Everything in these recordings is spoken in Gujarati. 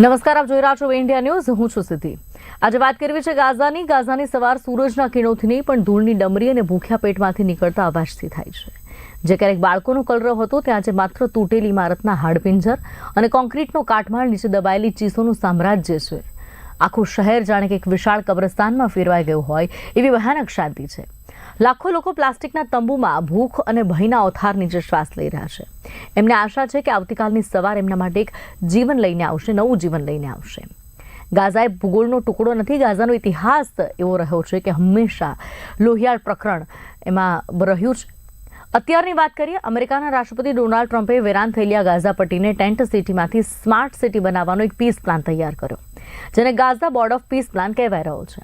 નમસ્કાર, આપ જોઈ રહ્યા છો ઇન્ડિયા ન્યૂઝ હું છું સિદ્ધિ. આજે વાત કરવી છે ગાઝાની. ગાઝાની સવાર સૂરજના કિરણોથી નહીં પણ ધૂળની ડમરી અને ભૂખ્યા પેટમાંથી નીકળતા અવાજથી થાય છે. જે ક્યારેક બાળકોનો કલરવ હતો ત્યાં આજે માત્ર તૂટેલી ઇમારતના હાડપિંજર અને કોન્ક્રીટનો કાટમાળ નીચે દબાયેલી ચીસોનું સામ્રાજ્ય છે. આખું શહેર જાણે કે એક વિશાળ કબ્રસ્તાનમાં ફેરવાઈ ગયું હોય, એવી ભયાનક શાંતિ છે. લાખો લોકો પ્લાસ્ટિકના તંબુમાં ભૂખ અને ભયના ઓથાર નીચે શ્વાસ લઈ રહ્યા છે. એમને આશા છે કે આવતીકાલની સવાર એમના માટે એક જીવન લઈને આવશે, નવું જીવન લઈને આવશે. ગાઝા એ ભૂગોળનો ટુકડો નથી, ગાઝાનો ઇતિહાસ એવો રહ્યો છે કે હંમેશા લોહિયાળ પ્રકરણ એમાં રહ્યું છે. અત્યારની વાત કરીએ, અમેરિકાના રાષ્ટ્રપતિ ડોનાલ્ડ ટ્રમ્પે વેરાન થયેલી ગાઝા પટ્ટીને ટેન્ટ સિટીમાંથી સ્માર્ટ સિટી બનાવવાનો એક પીસ પ્લાન તૈયાર કર્યો, જેને Gaza board of peace plan કહેવાય રહ્યો છે.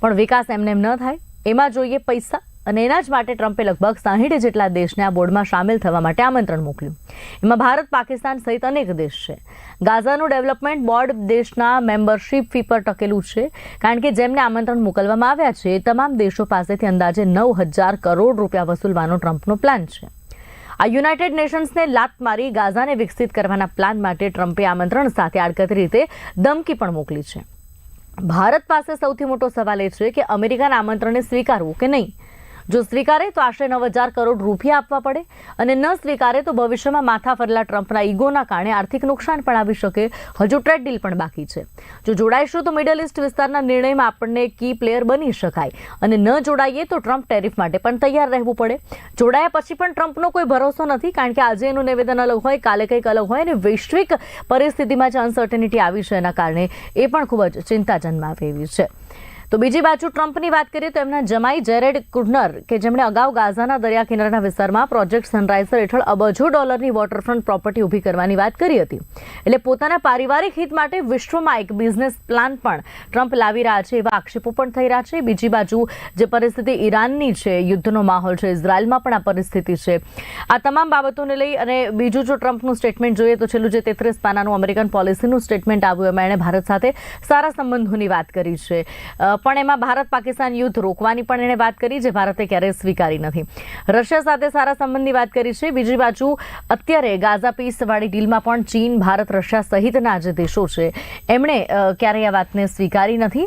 પણ વિકાસ એમને એમ ન થાય. એમાં જોઈએ પૈસા અને એના જ માટે ટ્રમ્પે લગભગ સાહીઠ જેટલા દેશને આ બોર્ડમાં સામેલ થવા માટે આમંત્રણ મોકલ્યું. એમાં ભારત, પાકિસ્તાન સહિત અનેક દેશ છે. ગાઝાનું ડેવલપમેન્ટ બોર્ડ દેશના મેમ્બરશીપ ફી પર ટકેલું છે, કારણ કે જેમને આમંત્રણ મોકલવામાં આવ્યા છે, એ તમામ દેશો પાસેથી અંદાજે નવ હજાર કરોડ રૂપિયા વસૂલવાનો ટ્રમ્પનો પ્લાન છે. આ યુનાઇટેડ નેશન્સને લાત મારી ગાઝાને વિકસિત કરવાના પ્લાન માટે ટ્રમ્પે આમંત્રણ સાથે આડકતરી રીતે ધમકી પણ મોકલી છે. ભારત પાસે સૌથી મોટો સવાલ એ છે કે અમેરિકાના આમંત્રણને સ્વીકારવું કે નહીં? જો સ્વીકારે તો આશરે નવ હજાર કરોડ રૂપિયા આપવા પડે અને ન સ્વીકારે તો ભવિષ્યમાં માથા ફરેલા ટ્રમ્પના ઈગોના કારણે આર્થિક નુકસાન પણ આવી શકે. હજુ ટ્રેડ ડીલ પણ બાકી છે. જો જોડાઈશું તો મિડલ ઇસ્ટ વિસ્તારના નિર્ણયમાં આપણને કી પ્લેયર બની શકાય અને ન જોડાઈએ તો ટ્રમ્પ ટેરિફ માટે પણ તૈયાર રહેવું પડે. જોડાયા પછી પણ ટ્રમ્પનો કોઈ ભરોસો નથી કારણ કે આજે એનું નિવેદન અલગ હોય, કાલે કંઈક અલગ હોય અને વૈશ્વિક પરિસ્થિતિમાં જે અનસર્ટેનિટી આવી છે એના કારણે એ પણ ખૂબ જ ચિંતા જન્માવે એવી છે. તો બીજી બાજુ ટ્રમ્પની વાત કરીએ તો એમના જમાઈ જેરેડ કુડનર કે જેમણે અગાઉ ગાઝાના દરિયા કિનારાના વિસ્તારમાં પ્રોજેક્ટ સનરાઇઝર હેઠળ અબજો ડોલરની વોટરફ્રન્ટ પ્રોપર્ટી ઊભી કરવાની વાત કરી હતી. એટલે પોતાના પારિવારિક હિત માટે વિશ્વમાં એક બિઝનેસ પ્લાન પણ ટ્રમ્પ લાવી રહ્યા છે એવા આક્ષેપો પણ થઈ રહ્યા છે. બીજી બાજુ જે પરિસ્થિતિ ઈરાનની છે, યુદ્ધનો માહોલ છે, ઇઝરાયલમાં પણ આ પરિસ્થિતિ છે. આ તમામ બાબતોને લઈ અને બીજું જો ટ્રમ્પનું સ્ટેટમેન્ટ જોઈએ તો છેલ્લું જે તેત્રીસ પાનાનું અમેરિકન પોલિસીનું સ્ટેટમેન્ટ આવ્યું, એમાં એણે ભારત સાથે સારા સંબંધોની વાત કરી છે. પણ એમાં ભારત પાકિસ્તાન યુદ્ધ રોકવાની પણ એણે વાત કરી જે ભારતે ક્યારેય સ્વીકારી નથી. રશિયા સાથે સારા સંબંધની વાત કરી છે. બીજી બાજુ અત્યારે ગાઝા પીસવાળી ડીલમાં પણ ચીન, ભારત, રશિયા સહિતના જે દેશો છે, એમણે ક્યારેય આ વાતને સ્વીકારી નથી.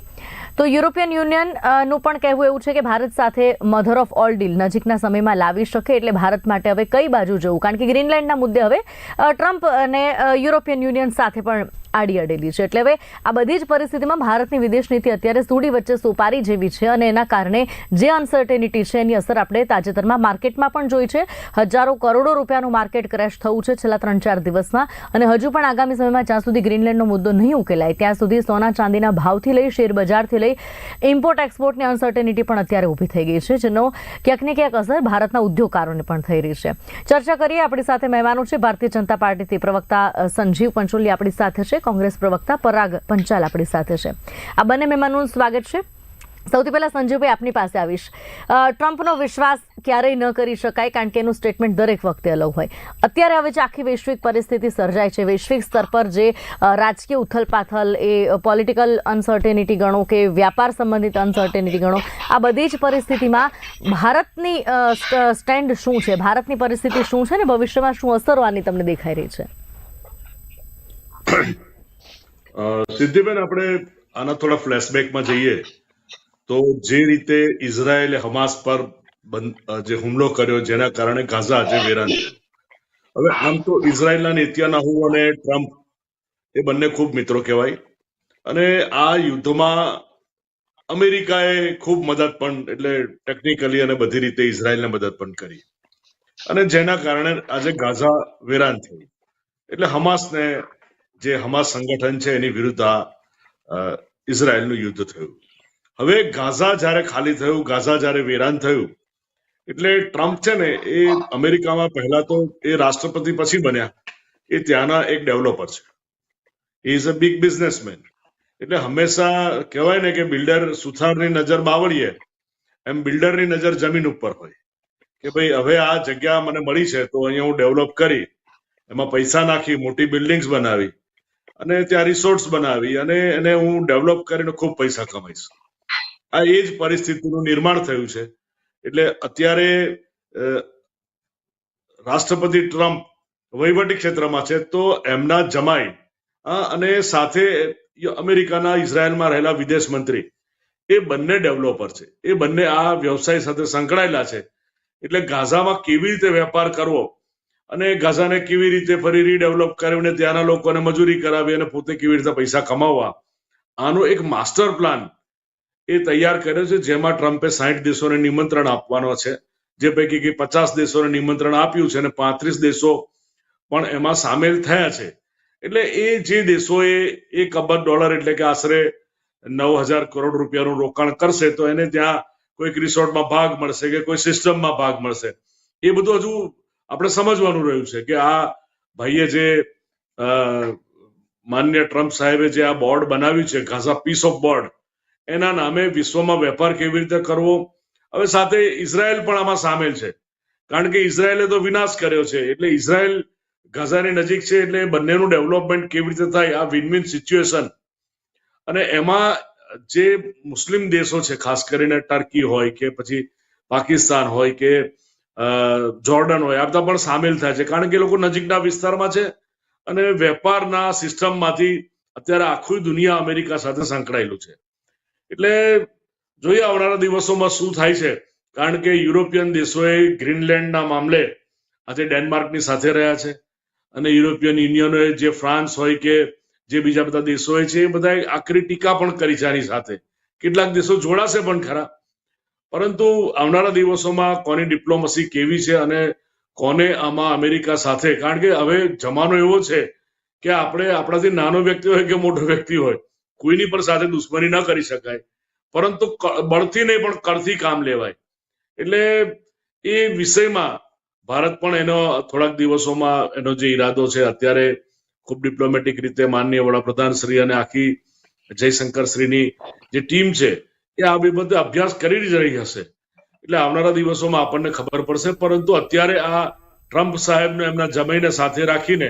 તો યુરોપિયન યુનિયનનું પણ કહેવું એવું છે કે ભારત સાથે મધર ઓફ ઓલ ડીલ નજીકના સમયમાં લાવી શકે એટલે ભારત માટે હવે કઈ બાજુ જવું? કારણ કે ગ્રીનલેન્ડના મુદ્દે હવે ટ્રમ્પ અને યુરોપિયન યુનિયન સાથે પણ આડી અડેલી છે. એટલે હવે આ બધી જ પરિસ્થિતિમાં ભારતની વિદેશ નીતિ અત્યારે સુડી વચ્ચે સોપારી જેવી છે અને એના કારણે જે અનસર્ટેનિટી છે એની અસર આપણે તાજેતરમાં માર્કેટમાં પણ જોઈ છે. હજારો કરોડો રૂપિયાનું માર્કેટ ક્રેશ થયું છે છેલ્લા ત્રણ ચાર દિવસમાં અને હજુ પણ આગામી સમયમાં જ્યાં સુધી ગ્રીનલેન્ડનો મુદ્દો નહીં ઉકેલાય, ત્યાં સુધી સોના ચાંદીના ભાવથી લઈ શેર બજારથી લઈ ઇમ્પોર્ટ એક્સપોર્ટની અનસર્ટેનિટી પણ અત્યારે ઊભી થઈ ગઈ છે, જેનો ક્યાંક ને ક્યાંક અસર ભારતના ઉદ્યોગકારોને પણ થઈ રહી છે. ચર્ચા કરીએ, આપણી સાથે મહેમાનો છે, ભારતીય જનતા પાર્ટીથી પ્રવક્તા સંજીવ પંચોલી આપણી સાથે છે, કોંગ્રેસ પ્રવક્તા પરાગ પંચાલ આપણી સાથે છે. આ બંને મહેમાનોનું સ્વાગત છે. સૌથી પહેલાં સંજીવભાઈ આપની પાસે આવીશ. ટ્રમ્પનો વિશ્વાસ ક્યારેય ન કરી શકાય કારણ કે એનું સ્ટેટમેન્ટ દરેક વખતે અલગ હોય. અત્યારે હવે જે આખી વૈશ્વિક પરિસ્થિતિ સર્જાય છે, વૈશ્વિક સ્તર પર જે રાજકીય ઉથલપાથલ એ પોલિટિકલ અનસર્ટેનિટી ગણો કે વ્યાપાર સંબંધિત અનસર્ટેનિટી ગણો, આ બધી જ પરિસ્થિતિમાં ભારતની સ્ટેન્ડ શું છે? ભારતની પરિસ્થિતિ શું છે ને ભવિષ્યમાં શું અસરો આની તમને દેખાઈ રહી છે? સિદ્ધિબેન, આપણે આના થોડા ફ્લેશબેકમાં જઈએ. તો જે રીતે ઇઝરાયેલે હમાસ પર જે હુમલો કર્યો, જેના કારણે ગાઝા આજે વેરાન હવે આમ તો ઇઝરાયેલના નેત્યાનાહુ અને ટ્રમ્પ એ બંને ખૂબ મિત્રો કહેવાય. અને આ યુદ્ધમાં અમેરિકાએ ખૂબ મદદ પણ, એટલે ટેકનિકલી અને બધી રીતે ઇઝરાયેલને મદદ પણ કરી. અને જેના કારણે આજે ગાઝા વેરાન થઈ. એટલે હમાસને જે હમાસ સંગઠન છે એની વિરુદ્ધ આ ઇઝરાયલનું યુદ્ધ થયું. હવે ગાઝા જ્યારે ખાલી થયું, ગાઝા જ્યારે વેરાન થયું, એટલે ટ્રમ્પ છે ને એ અમેરિકામાં પહેલા તો એ રાષ્ટ્રપતિ પછી બન્યા. એ ત્યાંના એક ડેવલપર છે. ઇઝ અ બિગ બિઝનેસમેન એટલે હંમેશા કહેવાય ને કે બિલ્ડર સુથારની નજર બાવળીએ, એમ બિલ્ડરની નજર જમીન ઉપર હોય. કે ભાઈ, હવે આ જગ્યા મને મળી છે, તો અહીંયા હું ડેવલપ કરી, એમાં પૈસા નાખી, મોટી બિલ્ડિંગ્સ બનાવી, અને ત્યાં રિસોર્ટ્સ બનાવી, અને એને હું ડેવલપ કરીને ખૂબ પૈસા કમાઈશ. આ એ જ પરિસ્થિતિનું નિર્માણ થયું છે. એટલે અત્યારે રાષ્ટ્રપતિ ટ્રમ્પ વહીવટી ક્ષેત્રમાં છે, તો એમના જમાઈ અને સાથે અમેરિકાના ઇઝરાયલમાં રહેલા વિદેશ મંત્રી, એ બંને ડેવલપર છે. એ બંને આ વ્યવસાય સાથે સંકળાયેલા છે. એટલે ગાઝામાં કેવી રીતે વેપાર કરવો અને ગાઝાને કેવી રીતે ફરી રીડેવલપ કરીને ત્યાંના લોકોને મજૂરી કરાવી અને પોતે કેવી રીતે પૈસા કમાવવા, આનો એક માસ્ટર પ્લાન એ તૈયાર કર્યો છે, જેમાં ટ્રમ્પે સાઠ દેશોને નિમંત્રણ આપવાનો છે. જે પૈકી કે પચાસ દેશોને નિમંત્રણ આપ્યું છે અને પાંત્રીસ દેશો પણ એમાં સામેલ થયા છે. એટલે એ જે દેશોએ એક અબજ ડોલર એટલે કે આશરે નવ હજાર કરોડ રૂપિયાનું રોકાણ કરશે, તો એને ત્યાં કોઈક રિસોર્ટમાં ભાગ મળશે કે કોઈ સિસ્ટમમાં ભાગ મળશે. એ બધું હજુ આપણે સમજવાનું રહ્યું છે કે આ ભાઈએ જે માન્ય ટ્રમ્પ સાહેબે જે આ બોર્ડ બનાવ્યું છે ઘાસા પીસ ઓફ બોર્ડ એના નામે વિશ્વમાં વેપાર કેવી રીતે કરવો? હવે સાથે ઇઝરાયલ પણ આમાં સામેલ છે. કારણ કે ઇઝરાયલે તો વિનાશ કર્યો છે. એટલે ઇઝરાયલ ગાઝાની નજીક છે એટલે બંનેનું ડેવલપમેન્ટ કેવી રીતે થાય? આ વિન વિન સિચ્યુએશન અને એમાં જે મુસ્લિમ દેશો છે, ખાસ કરીને ટર્કી હોય કે પછી પાકિસ્તાન હોય કે જોર્ડન હોય, આ બધા પણ સામેલ થાય છે. કારણ કે એ લોકો નજીકના વિસ્તારમાં છે અને વેપારના સિસ્ટમમાંથી અત્યારે આખું દુનિયા અમેરિકા સાથે સંકળાયેલું છે. એટલે જોઈએ આવનારા દિવસોમાં શું થાય છે. કારણ કે યુરોપિયન દેશોએ ગ્રીનલેન્ડના મામલે આજે ડેનમાર્કની સાથે રહ્યા છે. અને યુરોપિયન યુનિયનોએ જે ફ્રાન્સ હોય કે જે બીજા બધા દેશો હોય છે, એ બધા આકરી ટીકા પણ કરી છે આની સાથે. કેટલાક દેશો જોડાશે પણ ખરા. પરંતુ આવનારા દિવસોમાં કોની ડિપ્લોમસી કેવી છે અને કોને આમાં અમેરિકા સાથે? કારણ કે હવે જમાનો એવો છે કે આપણે આપણાથી નાનો વ્યક્તિ હોય કે મોટો વ્યક્તિ હોય કોઈની પણ સાથે દુશ્મની ન કરી શકાય. પરંતુ બળથી નહીં, પણ કરથી કામ લેવાય. એટલે એ વિષયમાં ભારત પણ એનો થોડાક દિવસોમાં એનો જે ઈરાદો છે, અત્યારે ખૂબ ડિપ્લોમેટિક રીતે માનનીય વડાપ્રધાન શ્રી અને આખી જયશંકર શ્રીની જે ટીમ છે, એ આ બાબતે અભ્યાસ કરી જ રહી હશે. એટલે આવનારા દિવસોમાં આપણને ખબર પડશે, પરંતુ અત્યારે આ ટ્રમ્પ સાહેબને એમના જમાઈને સાથે રાખીને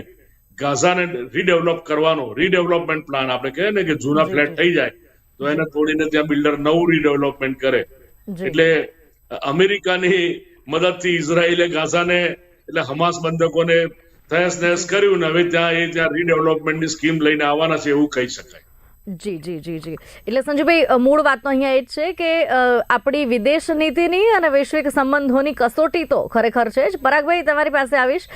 ગાઝાને રીડેવલપ કરવાનો રીડેવલપમેન્ટ પ્લાન આપણે કહે ને કે જૂના ફ્લેટ થઈ જાય તો એને તોડીને ત્યાં બિલ્ડર નવું રીડેવલપમેન્ટ કરે. એટલે અમેરિકાની મદદથી ઇઝરાયેલે ગાઝાને એટલે હમાસ બંધકોને તહેસ નહેસ કર્યું ને હવે ત્યાં એ ત્યાં રીડેવલપમેન્ટની સ્કીમ લઈને આવવાના છે એવું કહી શકાય. જી જી જી જી. એટલે સંજયભાઈ અ, મૂળ વાતનો અહીંયા એ જ છે કે આપણી વિદેશ નીતિની અને વૈશ્વિક સંબંધોની કસોટી તો ખરેખર છે જ. પરાગભાઈ તમારી પાસે આવીશ.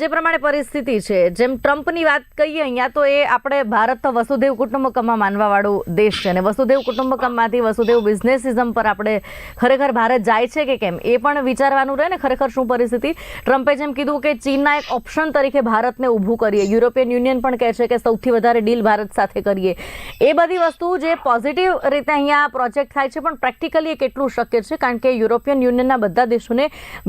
જે પ્રમાણે પરિસ્થિતિ છે જેમ ટ્રમ્પની વાત કહીએ અહીંયા તો એ આપણે ભારત તો વસુદેવ કુટુંબકમમાં માનવાવાળું દેશ છે અને વસુદેવ કુટુંબકમમાંથી વસુદેવ બિઝનેસિઝમ પર આપણે ખરેખર ભારત જાય છે કે કેમ એ પણ વિચારવાનું રહે ને ખરેખર શું પરિસ્થિતિ? ટ્રમ્પે જેમ કીધું કે ચીનના એક ઓપ્શન તરીકે ભારતને ઊભું કરીએ. યુરોપિયન યુનિયન પણ કહે છે કે સૌથી વધારે ડીલ ભારત સાથે કરીએ. એ બધી વસ્તુ જે પોઝિટિવ રીતે અહીંયા પ્રોજેક્ટ થાય છે, પણ પ્રેક્ટિકલી એ કેટલું શક્ય છે? કારણ કે યુરોપિયન યુનિયનના બધા દેશોને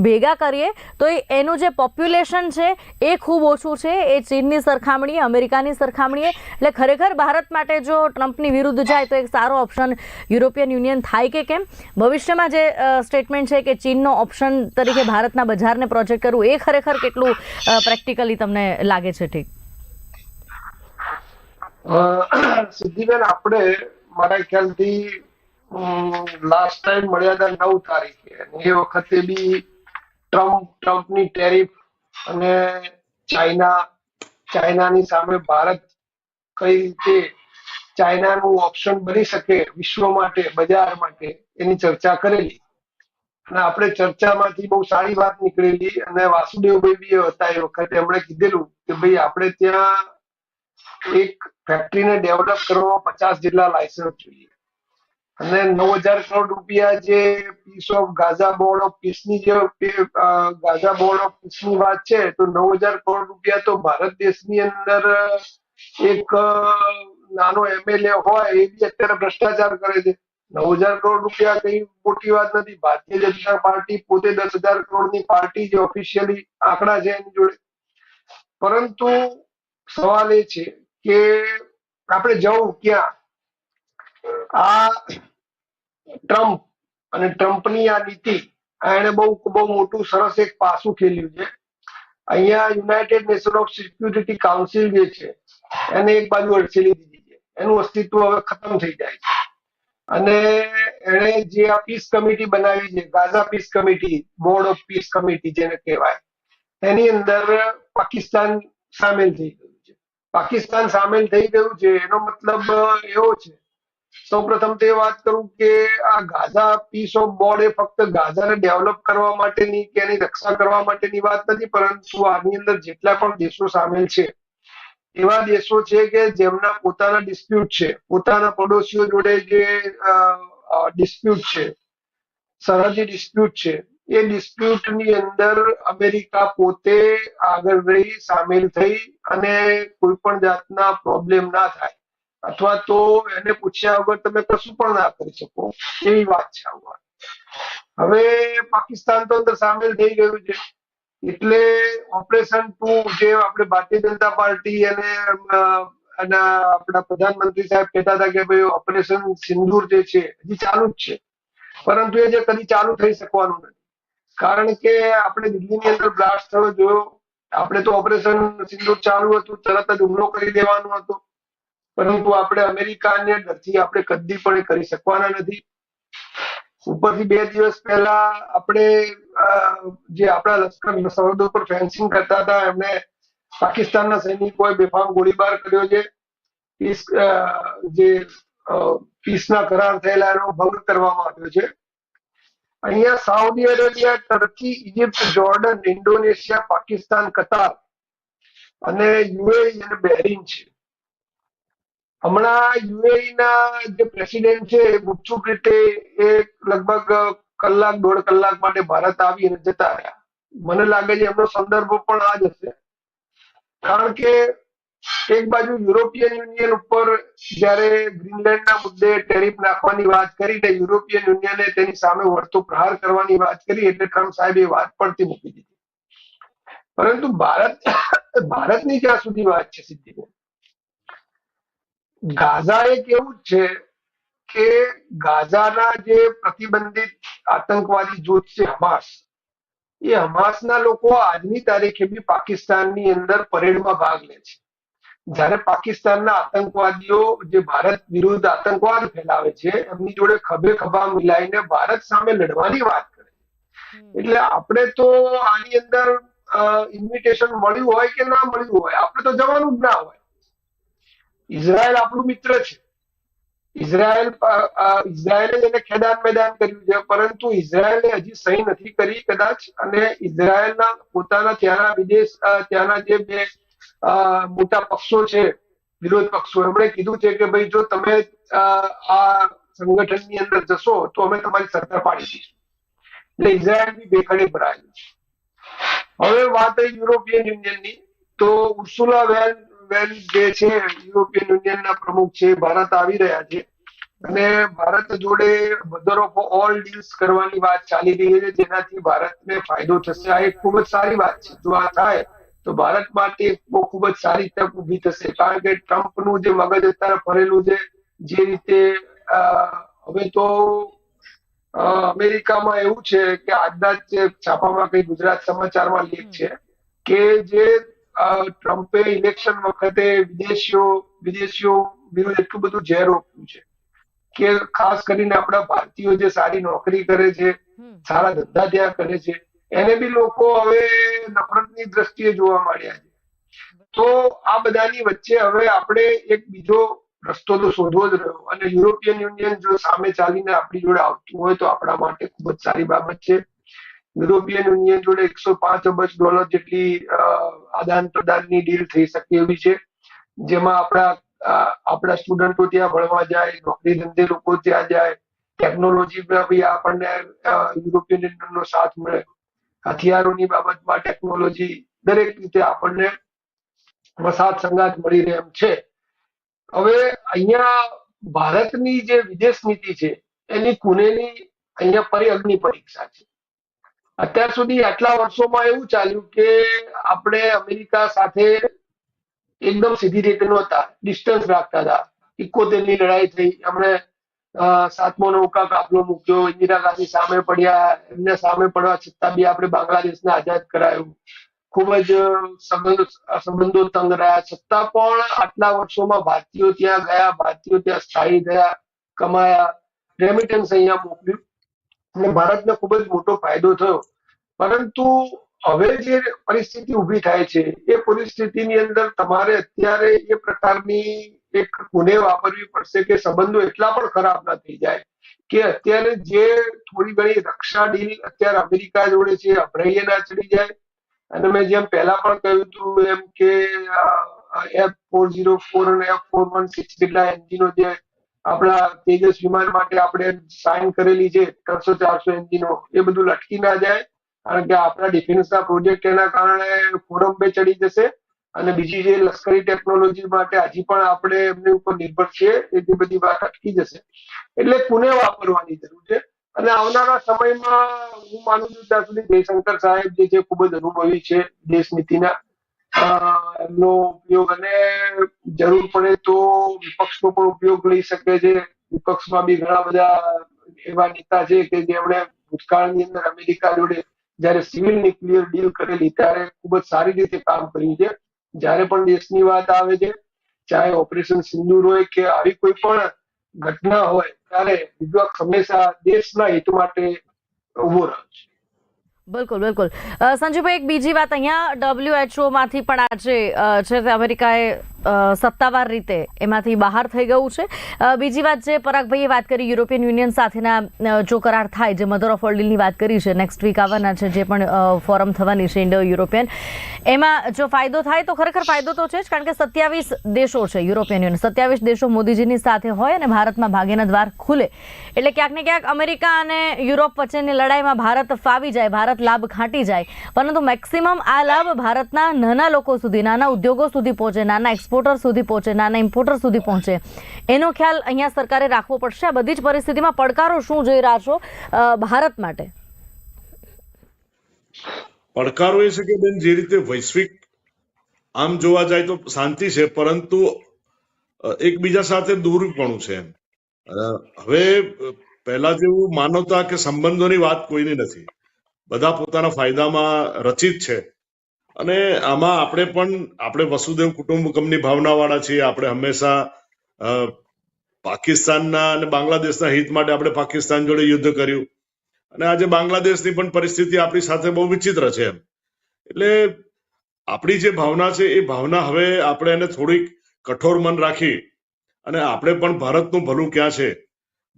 ભેગા કરીએ, તો એનું જે પોપ્યુલેશન છે, એ ખૂબ ઓછું છે. એ ચીનની સરખામણીએ, અમેરિકાની સરખામણીએ, એટલે ખરેખર ભારત માટે જો ટ્રમ્પની વિરુદ્ધ જાય, તો એક સારો ઓપ્શન યુરોપિયન યુનિયન થાય કે કેમ? ભવિષ્યમાં જે સ્ટેટમેન્ટ છે કે ચીનનો ઓપ્શન તરીકે ભારતના બજારને પ્રોજેક્ટ કરવું, એ ખરેખર કેટલું પ્રેક્ટિકલી તમને લાગે છે ઠીક? સિદ્ધિબેન, આપણે, મારા ખ્યાલથી લાસ્ટ ટાઈમ મળ્યા હતા નવ તારીખે. એ વખતે બી ટ્રમ્પ, ટ્રમ્પની ટેરિફ અને ચાઇના, ચાઇનાની સામે ભારત કઈ રીતે ચાઇનાનું ઓપ્શન બની શકે વિશ્વ માટે, બજાર માટે, એની ચર્ચા કરેલી. અને આપણે ચર્ચામાંથી બહુ સારી વાત નીકળેલી. અને વાસુદેવભાઈ બી હતા એ વખતે એમણે કીધેલું કે ભાઈ, આપણે ત્યાં એક ફેક્ટરીને ડેવલપ કરવામાં પચાસ જેટલા લાયસન્સ જોઈએ. અને નવ હજાર કરોડ રૂપિયા જે peace of Gaza board of પીસની જે ગાઝા બોર્ડ ઓફ પીસની વાત છે, તો નવ હજાર કરોડ રૂપિયા તો ભારત દેશની અંદર એક નાનો એમએલએ હોય એ બી અત્યારે ભ્રષ્ટાચાર કરે છે. નવ હજાર કરોડ રૂપિયા કઈ મોટી વાત નથી. ભારતીય જનતા પાર્ટી પોતે દસ હજાર કરોડની પાર્ટી જે ઓફિશિયલી આંકડા છે એની જોડે. પરંતુ સવાલ એ છે કે આપણે જવું ક્યાં? આ ટ્રમ્પ અને ટ્રમ્પની આ નીતિ એને બહુ બહુ મોટું સરસ એક પાસું ખેલ્યું છે. અહીંયા United nation of security council જે છે, એને એક બાજુ અડસેલી દીધી છે. એનું અસ્તિત્વ હવે ખતમ થઈ જાય છે. અને એણે જે આ પીસ કમિટી બનાવી છે, Gaza peace committee, board of peace committee જેને કહેવાય એની અંદર પાકિસ્તાન સામેલ થઈ ગયું પાકિસ્તાન સામેલ થઈ ગયું છે. એનો મતલબ એવો છે. સૌપ્રથમ તો એ વાત કરું કે આ ગાઝા પીસ ઓફ બોર્ડ એ ફક્ત ગાઝાને ડેવલપ કરવા માટેની કે એની રક્ષા કરવા માટેની વાત નથી, પરંતુ આની અંદર જેટલા પણ દેશો સામેલ છે, એવા દેશો છે કે જેમના પોતાના ડિસ્પ્યુટ છે. પોતાના પડોશીઓ જોડે જે ડિસ્પ્યુટ છે, સરહદી ડિસ્પ્યુટ છે એ ડિસ્પ્યુટની અંદર અમેરિકા પોતે આગળ રહી, સામેલ થઈ અને કોઈ પણ જાતના પ્રોબ્લેમ ના થાય. અથવા તો એને પૂછ્યા વગર તમે કશું પણ ના કરી શકો. એવી વાત છે આ હવે પાકિસ્તાન તો અંદર સામેલ થઈ ગયું છે. એટલે ઓપરેશન ટુ જે આપણે ભારતીય જનતા પાર્ટી અને આપણા પ્રધાનમંત્રી સાહેબ કહેતા હતા કે ભાઈ ઓપરેશન સિંદૂર જે છે, હજી ચાલુ જ છે. પરંતુ એ જે કદી ચાલુ થઈ શકવાનું નથી. કારણ કે આપણે દિલ્હીની અંદર બ્લાસ્ટ થયો જોયો. આપણે તો ઓપરેશન સિંદૂર ચાલુ હતું, તરત જ હુમલો કરી દેવાનો હતો. પરંતુ આપણે અમેરિકાને ડરથી આપણે કદી પણ કરી શકવાના નથી. ઉપરથી બે દિવસ પહેલા આપણે જે આપણા લશ્કર સરહદો પર ફેન્સિંગ કરતા હતા, એમને પાકિસ્તાનના સૈનિકોએ બેફામ ગોળીબાર કર્યો છે. પીસ જે પીસના કરાર થયેલા એનો ભંગ કરવામાં આવ્યો છે. અહીંયા Saudi Arabia, Turkey Egypt Jordan, Indonesia, Pakistan, Qatar અને યુએઈ અને બહેરીન છે. હમણાં યુએઈ ના જે પ્રેસિડેન્ટ છે એ ગુપચુપ રીતે એ લગભગ કલાક, દોઢ કલાક માટે ભારત આવી જતા રહ્યા. મને લાગે છે એમનો સંદર્ભ પણ આ જ હશે. કારણ કે એક બાજુ યુરોપિયન યુનિયન ઉપર જ્યારે ગ્રીનલેન્ડના મુદ્દે ટેરિફ નાખવાની વાત કરી ને યુરોપિયન યુનિયને તેની સામે વળતો પ્રહાર કરવાની વાત કરી એટલે ટ્રમ્પ સાહેબે વાત પડતી મૂકી દીધી. પરંતુ ભારત, ભારતની ક્યાં સુધી વાત છે સિદ્ધિબેન ગાઝા એક એવું જ છે કે ગાઝાના જે પ્રતિબંધિત આતંકવાદી જૂથ છે હમાસ, એ હમાસના લોકો આજની તારીખે બી પાકિસ્તાનની અંદર પરેડમાં ભાગ લે છે. જ્યારે પાકિસ્તાનના આતંકવાદીઓ જે ભારત વિરુદ્ધ આતંકવાદ ફેલાવે છે એમની જોડે ખભે ખભા મિલાઈને ભારત સામે લડવાની વાત કરે એટલે આપણે તો આની અંદર ઇન્વિટેશન મળ્યું હોય કે ના મળ્યું હોય આપણે તો જવાનું જ ના હોય. ઇઝરાયલ આપણું મિત્ર છે. ઇઝરાયલ ઇઝરાયલે એને ખેદાન મેદાન કર્યું છે પરંતુ ઇઝરાયલે હજી સહી નથી કરી કદાચ અને ઇઝરાયલના પોતાના ત્યાંના વિદેશ ત્યાંના જે બે મોટા પક્ષો છે, વિરોધ પક્ષો. એમણે કીધું છે કે ભાઈ જો તમે આ સંગઠનની અંદર જશો, તો અમે તમારી સરકાર પાડી દઈશું. એટલે ઇઝરાયલની બેખડે ભરાયેલું છે. હવે વાત રહી યુરોપિયન યુનિયનની. તો ઉર્સુલા વેન વેન જે છે, યુરોપિયન યુનિયનના પ્રમુખ છે, ભારત આવી રહ્યા છે. અને ભારત જોડે મધર ઓફ ઓલ ડીલ્સ કરવાની વાત ચાલી રહી છે, જેનાથી ભારતને ફાયદો થશે. આ એક ખૂબ જ સારી વાત છે. જો આ થાય તો ભારત માટે બહુ ખૂબ જ સારી તક ઊભી થશે. કારણ કે ટ્રમ્પનું જે મગજ અત્યારે ભરેલું છે જે રીતે હવે તો અમેરિકામાં એવું છે કે આજના જ છાપામાં કઈ ગુજરાત સમાચારમાં લેખ છે કે જે ટ્રમ્પે ઇલેક્શન વખતે વિદેશીઓ વિદેશીઓ વિરુદ્ધ એટલું બધું ઝેર રોપ્યું છે કે ખાસ કરીને આપણા ભારતીયો જે સારી નોકરી કરે છે સારા ધંધા ત્યાં કરે છે એને બી લોકો હવે નફરતની દ્રષ્ટિએ જોવા માંડ્યા છે. તો આ બધાની વચ્ચે હવે આપણે એક બીજો રસ્તો તો શોધવો જ રહ્યો. અને યુરોપિયન યુનિયન જો સામે ચાલીને આપણી જોડે આવતું હોય તો આપણા માટે ખૂબ જ સારી બાબત છે. યુરોપિયન યુનિયન જોડે એકસો પાંચ અબજ ડોલર જેટલી આદાન પ્રદાનની ડીલ થઈ શકે એવી છે. જેમાં આપણા આપણા સ્ટુડન્ટો ત્યાં ભણવા જાય, નોકરી ધંધે લોકો ત્યાં જાય. ટેકનોલોજીમાં બી આપણને યુરોપિયન યુનિયનનો સાથ મળે. હથિયારોની બાબતમાં ટેકનોલોજી દરેક રીતે આપણને સાથ સંગાથ મળી રહે એમ છે. હવે અહીંયા ભારતની જે વિદેશ નીતિ છે એની કુનેની અહીંયા પરી અગ્નિ પરીક્ષા છે. અત્યાર સુધી આટલા વર્ષોમાં એવું ચાલ્યું કે આપણે અમેરિકા સાથે એકદમ સીધી રીતે નહોતા ડિસ્ટન્સ રાખતા હતા. ઇકોતેરની લડાઈ થઈ અ, સાતમો નૌકા કાફલો મૂક્યો. ઇન્દિરા ગાંધી સામે પડ્યા. એમને સામે પડવા છતાં બી આપણે બાંગ્લાદેશને આઝાદ કરાયું. ખૂબ જ સંબંધો તંગ રહ્યા. છતાં પણ આટલા વર્ષોમાં ભારતીયો ત્યાં ગયા, ભારતીયો ત્યાં સ્થાયી થયા, કમાયા. રેમિટન્સ અહીંયા મોકલ્યું. અને ભારતને ખૂબ જ મોટો ફાયદો થયો. પરંતુ હવે જે પરિસ્થિતિ ઊભી થાય છે, એ પરિસ્થિતિની અંદર તમારે અત્યારે એ પ્રકારની એક કુને વાપરવી પડશે કે સંબંધો એટલા પણ ખરાબ ના થઈ જાય કે અત્યારે જે થોડી ઘણી રક્ષા ડીલ અત્યારે અમેરિકા જોડે છે, અભરાઈએ ના ચડી જાય. અને મેં જેમ પહેલા પણ કહ્યું હતું એમ કે એફ ફોર ઝીરો ફોર અને એફ ફોર વન સિક્સ જેટલા એન્જિનો જે આપણા તેજસ વિમાન માટે આપણે સાઇન કરેલી છે, ત્રણસો ચારસો એન્જિનો, એ બધું લટકી ના જાય. કારણ કે આપણા ડિફેન્સના પ્રોજેક્ટ એના કારણે ફોરમ બે ચડી જશે. અને બીજી જે લશ્કરી ટેકનોલોજી માટે હજી પણ આપણે એમની ઉપર નિર્ભર છીએ એટલી બધી વાત અટકી જશે. એટલે પુણે વાપરવાની જરૂર છે. અને આવનારા સમયમાં હું માનું છું ત્યાં સુધી જયશંકર સાહેબ જે છે ખૂબ જ અનુભવી છે દેશ નીતિના. એમનો ઉપયોગ અને જરૂર પડે તો વિપક્ષનો પણ ઉપયોગ લઈ શકે છે. વિપક્ષમાં બી ઘણા બધા એવા નેતા છે કે જેમણે ભૂતકાળની અંદર અમેરિકા જોડે જ્યારે સિવિલ ન્યુક્લિયર ડીલ કરેલી ત્યારે ખૂબ જ સારી રીતે કામ કર્યું છે. જ્યારે પણ દેશની વાત આવે છે ચાહે ઓપરેશન સિંદૂર હોય કે આવી કોઈ પણ ઘટના હોય ત્યારે વિપક્ષ હંમેશા દેશના હિત માટે ઊભો રહ્યો છે. બિલકુલ બિલકુલ. અ, સંજયભાઈ એક બીજી વાત અહીંયા ડબ્લ્યુએચઓ માંથી પણ આજે છે અમેરિકાએ સત્તાવાર રીતે એમાંથી બહાર થઈ ગયું છે. બીજી વાત જે પરાગભાઈએ વાત કરી, યુરોપિયન યુનિયન સાથેના જો કરાર થાય, જે મધર ઓફ ઓલ વાત કરી છે, નેક્સ્ટ વીક આવવાના છે, જે પણ ફોરમ થવાની છે ઇન્ડો યુરોપિયન. એમાં જો ફાયદો થાય તો ખરેખર ફાયદો તો છે જ, કારણ કે સત્યાવીસ દેશો છે, યુરોપિયન યુનિયન. સત્યાવીસ દેશો મોદીજીની સાથે હોય અને ભારતમાં ભાગ્યના દ્વાર ખુલે. એટલે ક્યાંક ને ક્યાંક અમેરિકા અને યુરોપ વચ્ચેની લડાઈમાં ભારત ફાવી જાય, ભારત લાભ ખાંટી જાય. પરંતુ મેક્સિમમ આ લાભ ભારતના નાના લોકો સુધી, નાના ઉદ્યોગો સુધી પહોંચે, નાના એક્સપોર્ટર સુધી પહોંચે, નાના ઇમ્પોર્ટર સુધી પહોંચે. એનો ખ્યાલ અહીંયા સરકારે રાખવો પડશે. આ બધી જ પરિસ્થિતિમાં પડકારો શું જોઈ રહ્યા છો ભારત માટે? પડકારો એ છે કે બેન, જે રીતે વૈશ્વિક આમ જોવા જાય તો શાંતિ છે, પરંતુ એકબીજા સાથે દૂરપણું છે હવે પહેલા જેવું માનવતા કે સંબંધોની વાત કોઈની નથી. બધા પોતાના ફાયદામાં રચિત છે. અને આમાં આપણે પણ, આપણે વસુદેવ કુટુંબકમની ભાવનાવાળા છીએ. આપણે હંમેશા પાકિસ્તાનના અને બાંગ્લાદેશના હિત માટે આપણે પાકિસ્તાન જોડે યુદ્ધ કર્યું. અને આજે બાંગ્લાદેશની પણ પરિસ્થિતિ આપણી સાથે બહુ વિચિત્ર છે એમ. એટલે આપણી જે ભાવના છે, એ ભાવના હવે આપણે એને થોડીક કઠોર મન રાખી અને આપણે પણ ભારતનું ભલું ક્યાં છે?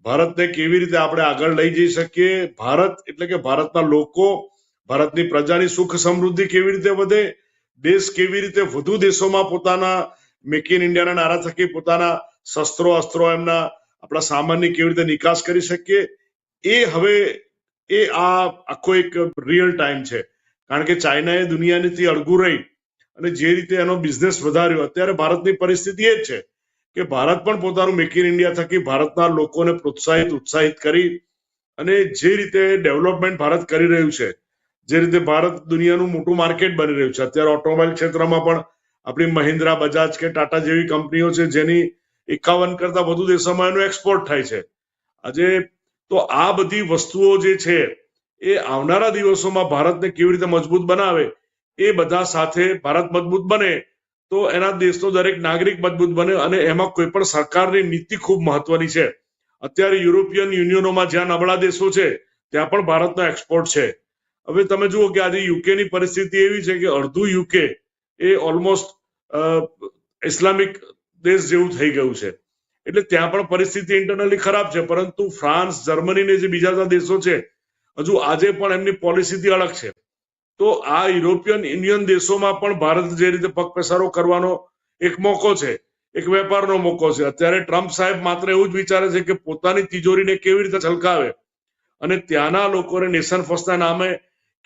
ભારતને કેવી રીતે આપણે આગળ લઈ જઈ શકીએ? ભારત એટલે કે ભારતના લોકો ભારતની પ્રજાની સુખ સમૃદ્ધિ કેવી રીતે વધે, દેશ કેવી રીતે વધુ દેશોમાં પોતાના મેક ઇન ઇન્ડિયાના નારા થકી પોતાના શસ્ત્રો, અસ્ત્રો એમના આપણા સામાનની કેવી રીતે નિકાસ કરી શકીએ, એ હવે, એ આ આખો એક રિયલ ટાઈમ છે. કારણ કે ચાઇનાએ દુનિયાની અળગું રહી અને જે રીતે એનો બિઝનેસ વધાર્યો, અત્યારે ભારતની પરિસ્થિતિ એ જ છે કે ભારત પણ પોતાનું મેક ઇન ઇન્ડિયા થકી ભારતના લોકોને પ્રોત્સાહિત, ઉત્સાહિત કરી અને જે રીતે ડેવલપમેન્ટ ભારત કરી રહ્યું છે જે રીતે ભારત દુનિયાનું મોટું માર્કેટ બની રહ્યું છે. અત્યારે ઓટોમોબાઈલ ક્ષેત્રમાં પણ આપણી મહિન્દ્રા, બજાજ કે ટાટા જેવી કંપનીઓ છે, જેની એકાવન કરતા વધુ દેશોમાં એનું એક્સપોર્ટ થાય છે. આજે તો આ બધી વસ્તુઓ જે છે, એ આવનારા દિવસોમાં ભારતને કેવી રીતે મજબૂત બનાવે, એ બધા સાથે ભારત મજબૂત બને, તો એના દેશનો દરેક નાગરિક મજબૂત બને અને એમાં કોઈ પણ સરકારની નીતિ ખૂબ મહત્વની છે. અત્યારે યુરોપિયન યુનિયનોમાં જ્યાં નબળા દેશો છે, ત્યાં પણ ભારતનો એક્સપોર્ટ છે. હવે તમે જુઓ કે આજે યુકેની પરિસ્થિતિ એવી છે કે અડધું યુકે એ ઓલમોસ્ટ ઇસ્લામિક દેશ જેવું થઈ ગયું છે. એટલે ત્યાં પણ પરિસ્થિતિ ઇન્ટરનલી ખરાબ છે, પરંતુ ફ્રાન્સ જર્મની ને જે બીજા બધા દેશો છે, હજુ આજે પણ એમની પોલિસીથી અલગ છે. તો આ યુરોપિયન યુનિયન દેશોમાં પણ ભારત જે રીતે પગપેસારો કરવાનો એક મોકો છે, એક વેપારનો મોકો છે. અત્યારે ટ્રમ્પ સાહેબ માત્ર એવું જ વિચારે છે કે પોતાની તિજોરીને કેવી રીતે છલકાવે. અને ત્યાંના લોકોને નેશન ફર્સ્ટના નામે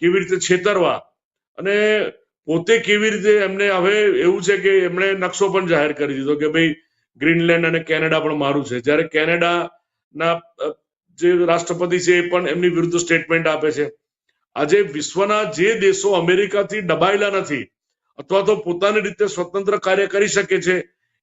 કેવી રીતે છેતરવા? અને પોતે કેવી રીતે એમને હવે એવું છે કે એમણે નકશો પણ જાહેર કરી દીધો કે ભાઈ ગ્રીનલેન્ડ અને કેનેડા પણ મારું છે. જ્યારે કેનેડાના જે રાષ્ટ્રપતિ છે એ પણ એમની વિરુદ્ધ સ્ટેટમેન્ટ આપે છે. આજે વિશ્વના જે દેશો અમેરિકાથી દબાયેલા નથી અથવા તો પોતાની રીતે સ્વતંત્ર કાર્ય કરી શકે છે,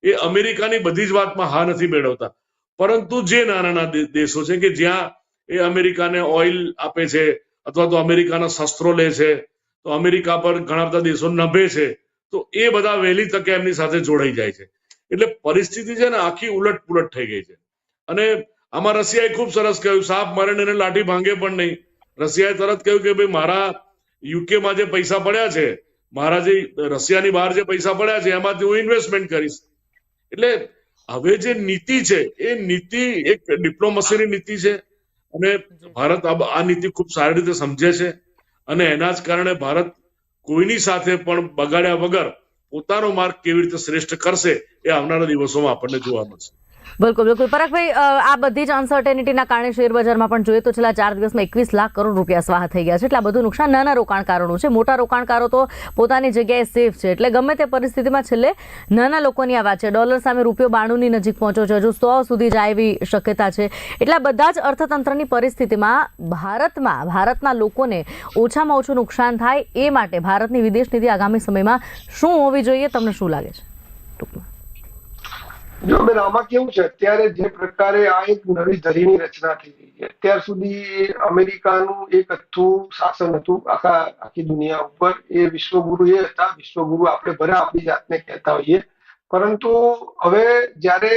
એ અમેરિકાની બધી જ વાતમાં હા નથી મેળવતા. પરંતુ જે નાના નાના દેશો છે કે જ્યાં એ અમેરિકાને ઓઇલ આપે છે અથવા તો અમેરિકાના શસ્ત્રો લે છે, તો અમેરિકા પર ઘણા બધા દેશો નભે છે, તો એ બધા વહેલી તકે એમની સાથે જોડાઈ જાય છે. એટલે પરિસ્થિતિ છે ને આખી ઉલટ પુલટ થઈ ગઈ છે. અને આમાં રશિયાએ ખૂબ સરસ કહ્યું, સાપ મરે ને લાઠી ભાંગે પણ નહીં. રશિયાએ તરત કહ્યું કે, ભાઈ, મારા યુકેમાં જે પૈસા પડ્યા છે, મારા જે રશિયાની બહાર જે પૈસા પડ્યા છે, એમાંથી હું ઇન્વેસ્ટમેન્ટ કરીશ. એટલે હવે જે નીતિ છે, એ નીતિ એક ડિપ્લોમસીની નીતિ છે. અને ભારત આ નીતિ ખૂબ સારી રીતે સમજે છે અને એના જ કારણે ભારત કોઈની સાથે પણ બગાડ્યા વગર પોતાનો માર્ગ કેવી રીતે શ્રેષ્ઠ કરશે એ આવનારા દિવસોમાં આપણને જોવા મળશે. બિલકુલ બિલકુલ. પરાગભાઈ આ બધી જ અનસર્ટેનિટીના કારણે શેરબજારમાં પણ જોઈએ તો છેલ્લા ચાર દિવસમાં એકવીસ લાખ કરોડ રૂપિયા સ્વાહ થઈ ગયા છે. એટલે આ બધું નુકસાન નાના રોકાણકારોનું છે. મોટા રોકાણકારો તો પોતાની જગ્યાએ સેફ છે. એટલે ગમે તે પરિસ્થિતિમાં છેલ્લે નાના લોકોની આ વાત છે. ડોલર સામે રૂપિયો બાણુંની નજીક પહોંચ્યો છે. હજુ સો સુધી જાય એવી શક્યતા છે. એટલા બધા જ અર્થતંત્રની પરિસ્થિતિમાં ભારતમાં, ભારતના લોકોને ઓછામાં ઓછું નુકસાન થાય એ માટે ભારતની વિદેશ નીતિ આગામી સમયમાં શું હોવી જોઈએ? તમને શું લાગે છે? ટૂંકમાં. જો બેન, આમાં કેવું છે? અત્યારે જે પ્રકારે આ એક નવી ધરીની રચના થઈ રહી છે. અત્યાર સુધી અમેરિકાનું એક અથું શાસન હતું. આખા, આખી દુનિયા ઉપર એ વિશ્વગુરુ એ હતા. વિશ્વગુરુ આપણે ભલે આપણી જાતને કહેતા હોઈએ. પરંતુ હવે જ્યારે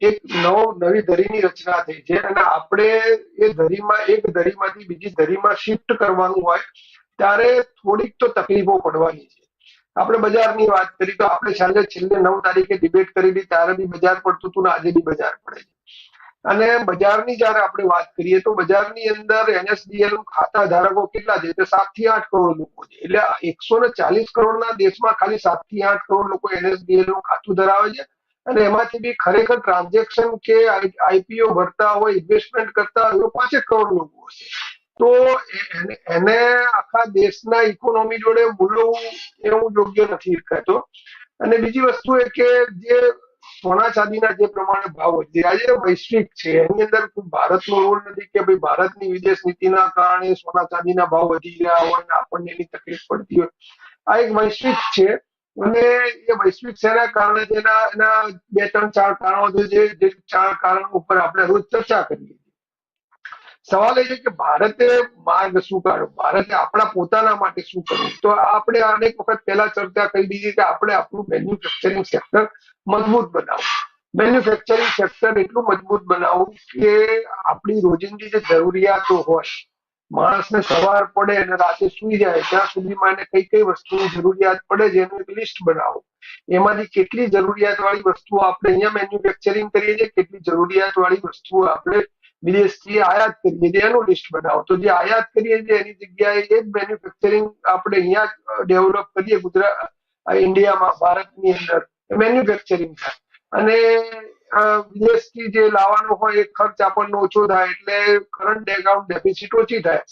એક નવો, નવી ધરીની રચના થઈ છે અને આપણે એ ધરીમાં, એક ધરીમાંથી બીજી ધરીમાં શિફ્ટ કરવાનું હોય, ત્યારે થોડીક તો તકલીફો પડવાની છે. આપણે બજારની વાત કરી તો આપણે છેલ્લે છેલ્લે નવ તારીખે ડિબેટ કરેલી, ત્યારે બી બજાર પડતું હતું ને આજે બી બજાર પડે છે. અને બજારની જયારે આપણે વાત કરીએ તો બજારની અંદર એનએસડીએલ ખાતા ધારકો કેટલા છે? તો સાતથી આઠ કરોડ લોકો છે. એટલે એકસો ને ચાલીસ કરોડના દેશમાં ખાલી સાતથી આઠ કરોડ લોકો એનએસડીએલનું ખાતું ધરાવે છે. અને એમાંથી બી ખરેખર ટ્રાન્ઝેક્શન કે આઈપીઓ ભરતા હોય ઇન્વેસ્ટમેન્ટ કરતા હોય પાંચેક કરોડ લોકો હશે. તો એને આખા દેશના ઇકોનોમી જોડે મૂલવું એવું યોગ્ય નથી કહેતો. અને બીજી વસ્તુ એ કે જે સોના ચાંદીના જે પ્રમાણે ભાવ છે એ વૈશ્વિક છે, એની અંદર ભારતનો રોલ નથી કે ભાઈ ભારતની વિદેશ નીતિના કારણે સોના ચાંદીના ભાવ વધી રહ્યા હોય અને આપણને એની તકલીફ પડતી હોય. આ એક વૈશ્વિક છે અને એ વૈશ્વિક શેના કારણે જેના, એના બે ત્રણ ચાર કારણો છે, જે જે ચાર કારણો ઉપર આપણે રોજ ચર્ચા કરીએ. સવાલ એ છે કે ભારતે માર્ગ શું કાઢ્યો? ભારતે આપણા પોતાના માટે શું કરવું તો આપણે અનેક વખત પહેલા ચર્ચા કરી દીધી કે આપણે આપણું મેન્યુફેક્ચરિંગ સેક્ટર મજબૂત બનાવવું. મેન્યુફેક્ચરિંગ સેક્ટર એટલું મજબૂત બનાવવું કે આપણી રોજિંદી જે જરૂરિયાતો હોય, માણસને સવાર પડે અને રાતે સુઈ જાય, ત્યાં સુધીમાં એને કઈ કઈ વસ્તુની જરૂરિયાત પડે છે એનું એક લિસ્ટ બનાવો. એમાંથી કેટલી જરૂરિયાત વાળી વસ્તુઓ આપણે અહીંયા મેન્યુફેક્ચરિંગ કરીએ છીએ, કેટલી જરૂરિયાત વાળી વસ્તુઓ આપણે વિદેશથી આયાત કરીએ છીએ, એનું લિસ્ટ બનાવો. તો જે આયાત કરીએ છીએ, એની જગ્યાએ એ જ મેન્યુફેક્ચરિંગ આપણે અહીંયા ડેવલપ કરીએ ગુજરાત ઇન્ડિયામાં, ભારતની અંદર. મેન્યુફેક્ચરિંગ થાય. અને વિદેશથી જે લાવવાનો હોય, એ ખર્ચ આપણને ઓછો થાય, એટલે કરંટ એકાઉન્ટ ડેફિસિટ ઓછી થાય.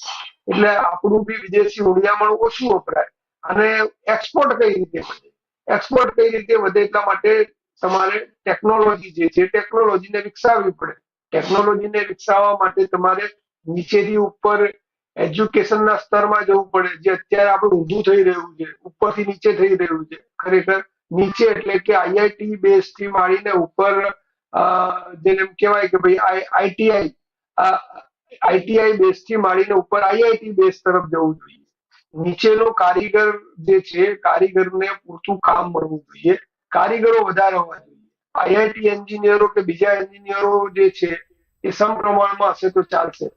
એટલે આપણું બી વિદેશી મૂલ્યામણ ઓછું વપરાય. અને એક્સપોર્ટ કઈ રીતે વધે? એક્સપોર્ટ કઈ રીતે વધે એટલા માટે તમારે ટેકનોલોજી જે છે ટેકનોલોજીને વિકસાવવી પડે. ટેકનોલોજીને વિકસાવવા માટે તમારે નીચેથી ઉપર એજ્યુકેશનના સ્તરમાં જવું પડે. જે અત્યારે આપણું ઊંધું થઈ રહ્યું છે, ઉપરથી નીચે થઈ રહ્યું છે. ખરેખર નીચે એટલે કે આઈઆઈટી બેઝથી માંડીને ઉપર જેને એમ કહેવાય કે ભાઈ આઈટીઆઈ આઈટીઆઈ બેઝથી માંડીને ઉપર આઈઆઈટી બેઝ તરફ જવું જોઈએ. નીચેનો કારીગર જે છે, કારીગરને પૂરતું કામ મળવું જોઈએ. કારીગરો વધારે હોવા જોઈએ. આઈઆઈટી એન્જિનિયરો કે બીજા એન્જિનિયરો જે છે, એ સમ પ્રમાણમાં હશે તો ચાલશે.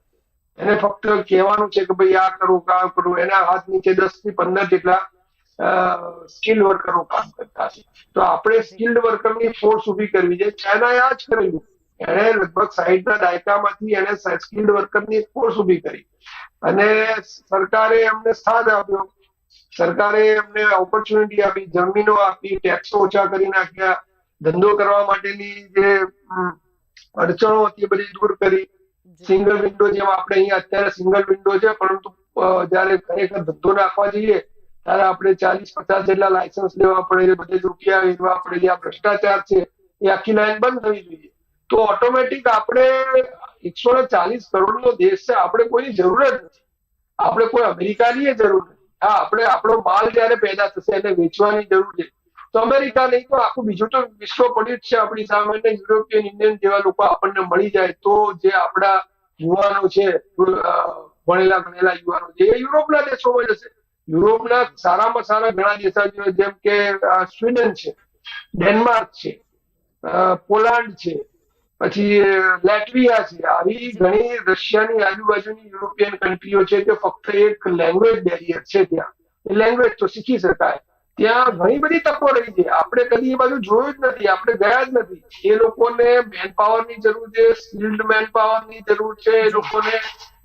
એને ફક્ત કહેવાનું છે કે ભાઈ આ કરો આ કરો, એના હાથ નીચે દસથી પંદર જેટલા સ્કિલ વર્કરો કામ કરતા છે તો આપણે સ્કિલ્ડ વર્કરની ફોર્સ ઊભી કરવી છે. ચાઇનાએ આ જ કરેલું એણે લગભગ સાહીઠ ના દાયકામાંથી એને સ્કિલ્ડ વર્કરની ફોર્સ ઊભી કરી. અને સરકારે એમને સ્થાન આપ્યો. સરકારે એમને ઓપોર્ચ્યુનિટી આપી, જમીનો આપી ટેક્સો ઓછા કરી નાખ્યા. ધંધો કરવા માટેની જે અડચણો હતી એ બધી દૂર કરી. સિંગલ વિન્ડો જેમ આપણે અહીંયા અત્યારે સિંગલ વિન્ડો છે પરંતુ જયારે ખરેખર ધંધો નાખવા જઈએ ત્યારે આપણે ચાલીસ પચાસ જેટલા લાયસન્સ લેવા પડે બધે જ રૂપિયા વેરવા પડે આ ભ્રષ્ટાચાર છે એ આખી લાઈન બંધ થવી જોઈએ. તો ઓટોમેટિક આપણે એકસો ને ચાલીસ કરોડનો દેશ છે આપણે કોઈની જરૂર જ નથી. આપણે કોઈ અમેરિકાની જરૂર નથી. હા આપણે આપણો માલ જયારે પેદા થશે એને વેચવાની જરૂર છે. તો અમેરિકા નહીં, તો આખું બીજું તો વિશ્વ પડ્યું જ છે આપણી સામે ને, યુરોપિયન ઇન્ડિયન જેવા લોકો આપણને મળી જાય તો જે આપણા યુવાનો છે ભણેલા ગણેલા યુવાનો છે, એ યુરોપના દેશોમાં જશે યુરોપના સારામાં સારા ઘણા દેશો જેમ કે સ્વીડન છે, ડેનમાર્ક છે પોલાન્ડ છે, પછી લેટવિયા છે, આવી ઘણી રશિયાની આજુબાજુની યુરોપિયન કન્ટ્રીઓ છે કે ફક્ત એક લેંગ્વેજ બેરિયર છે ત્યાં. એ લેંગ્વેજ તો શીખી શકાય. ત્યાં ઘણી બધી તકો રહી છે. આપણે કદી એ બાજુ જોયું જ નથી આપણે ગયા જ નથી. એ લોકોને મેન પાવરની જરૂર છે સ્કિલ્ડ મેન પાવરની જરૂર છે એ લોકોને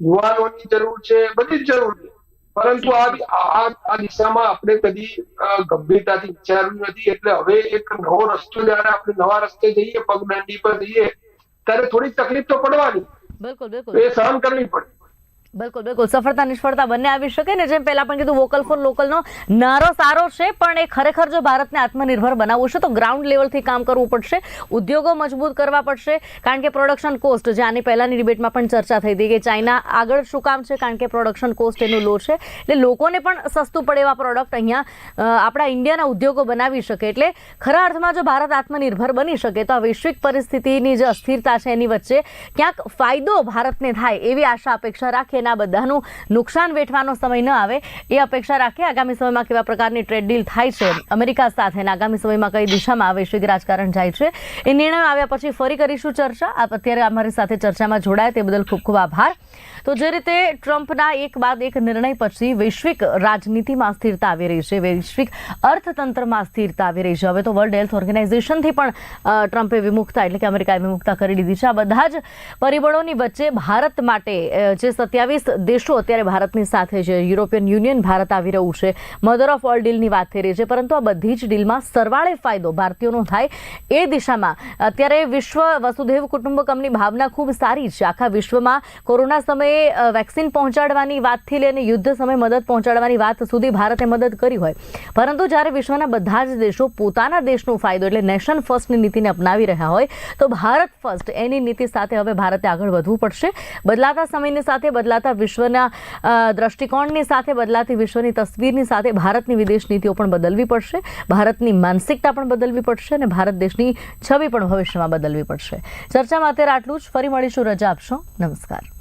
યુવાનોની જરૂર છે બધી જ જરૂર છે. પરંતુ આ આ દિશામાં આપણે કદી ગંભીરતાથી વિચાર્યું નથી. એટલે હવે એક નવો રસ્તો જયારે આપણે નવા રસ્તે જઈએ પગદંડી પર જઈએ ત્યારે થોડી તકલીફ તો પડવાની. બિલકુલ બિલકુલ. એ સહન કરવી પડે. બિલકુલ બિલકુલ. સફળતા, નિષ્ફળતા બંને આવી શકે ને જેમ પહેલા પણ કીધું વોકલ ફોર લોકલનો નારો સારો છે, પણ એ ખરેખર જો ભારતને આત્મનિર્ભર બનાવવું છે, તો ગ્રાઉન્ડ લેવલથી કામ કરવું પડશે, ઉદ્યોગો મજબૂત કરવા પડશે, કારણ કે પ્રોડક્શન કોસ્ટ જે આની પહેલાની ડિબેટમાં પણ ચર્ચા થઈ હતી કે ચાઇના આગળ શું કામ છે, કારણ કે પ્રોડક્શન કોસ્ટ એનું લો છે. એટલે લોકોને પણ સસ્તું પડે એવા પ્રોડક્ટ અહીંયા આપણા ઇન્ડિયાના ઉદ્યોગો બનાવી શકે. એટલે ખરા અર્થમાં જો ભારત આત્મનિર્ભર બની શકે, તો આ વૈશ્વિક પરિસ્થિતિની જે અસ્થિરતા છે એની વચ્ચે ક્યાંક ફાયદો ભારતને થાય એવી આશા, અપેક્ષા રાખીએ અને બધાનું નુકસાન વેઠવાનો સમય ન આવે, એ અપેક્ષા રાખીએ આગામી સમયમાં કેવા પ્રકારની ટ્રેડ ડીલ થાય છે, અમેરિકા સાથે અને આગામી સમયમાં કઈ દિશામાં વૈશ્વિક રાજકારણ જાય છે, એ નિર્ણય આવ્યા પછી ફરી કરીશું ચર્ચા. આપ અત્યારે અમારી સાથે ચર્ચામાં જોડાય, તે બદલ ખૂબ ખૂબ આભાર. તો જે રીતે ટ્રમ્પના એક બાદ એક નિર્ણય પછી વૈશ્વિક રાજનીતિમાં સ્થિરતા આવી રહી છે, વૈશ્વિક અર્થતંત્રમાં સ્થિરતા આવી રહી છે. હવે તો વર્લ્ડ હેલ્થ ઓર્ગેનાઇઝેશનથી પણ ટ્રમ્પે વિમુખતા, એટલે કે અમેરિકાએ વિમુખતા કરી દીધી છે. આ બધા જ પરિબળોની વચ્ચે ભારત માટે જે સત્યાવીસ દેશો અત્યારે ભારતની સાથે છે. યુરોપિયન યુનિયન ભારત આવી રહ્યું છે. મધર ઓફ ઓલ ડીલની વાત થઈ રહી છે. પરંતુ આ બધી જ ડીલમાં સરવાળે ફાયદો ભારતીયોનો થાય એ દિશામાં. અત્યારે વિશ્વ વસુધૈવ કુટુંબકમની ભાવના ખૂબ સારી છે. આખા વિશ્વમાં કોરોના સમયે વેક્સિન પહોંચાડવાની વાતથી લઈને યુદ્ધ સમયે મદદ પહોંચાડવાની વાત સુધી ભારતે મદદ કરી હોય. પરંતુ જ્યારે વિશ્વના બધા જ દેશો પોતાના દેશનો ફાયદો એટલે નેશન ફર્સ્ટની નીતિને અપનાવી રહ્યા હોય, તો ભારત ફર્સ્ટ એની નીતિ સાથે હવે ભારતે આગળ વધવું પડશે. બદલાતા સમયની સાથે બદલાતા વિશ્વના દ્રષ્ટિકોણની સાથે બદલાતી વિશ્વની તસવીરની સાથે ભારતની વિદેશ નીતિઓ પણ બદલવી પડશે, ભારતની માનસિકતા પણ બદલવી પડશે અને ભારત દેશની છબી પણ ભવિષ્યમાં બદલવી પડશે. ચર્ચામાં અત્યારે આટલું જ. ફરી મળીશું. રજા આપશો. નમસ્કાર.